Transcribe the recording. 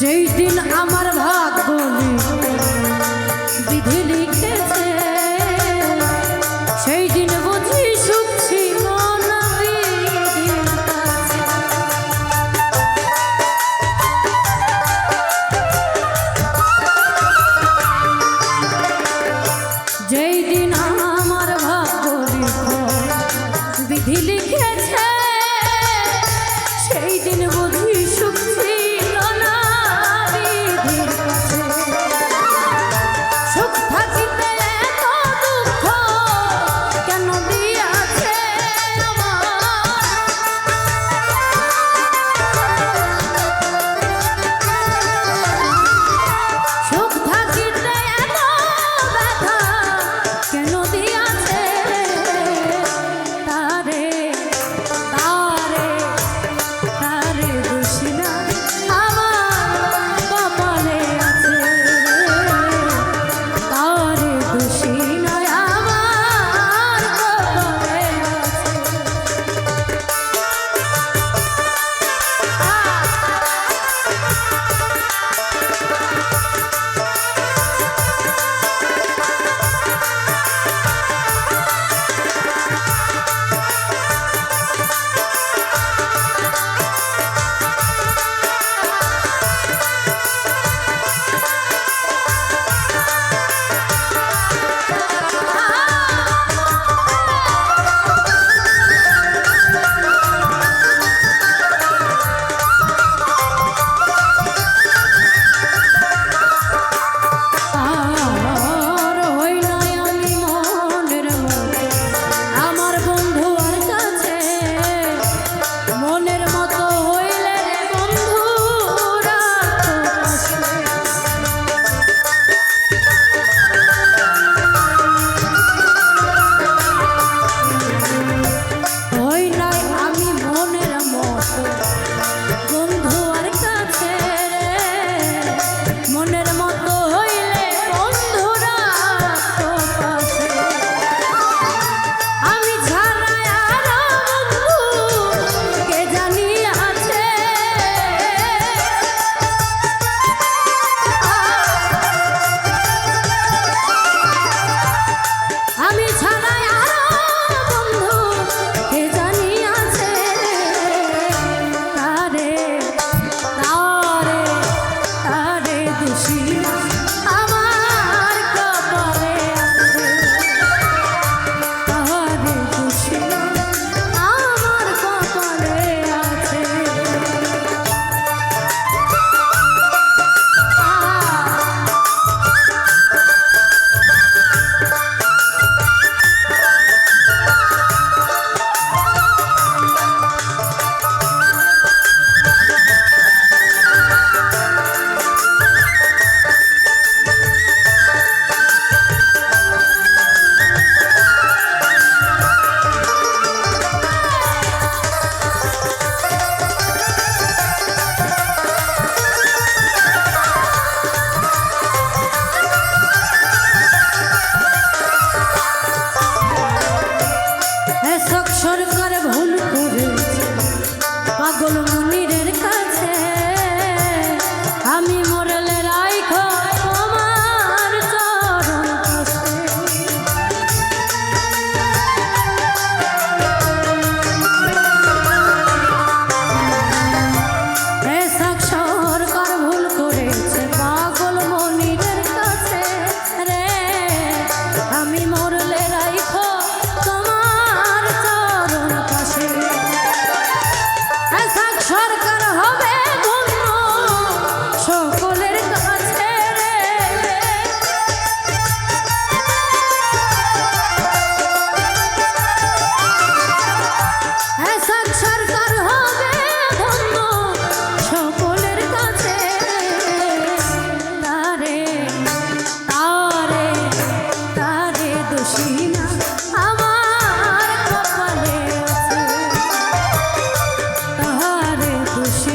যেই দিন আমার ভাগ্য বিধি লিখেছে। সেই দিন বুঝি সুখ যেই দিন আমার ভাগ্য বিধি লিখেছে। সেই দিন বুঝি colorado Jerusalem.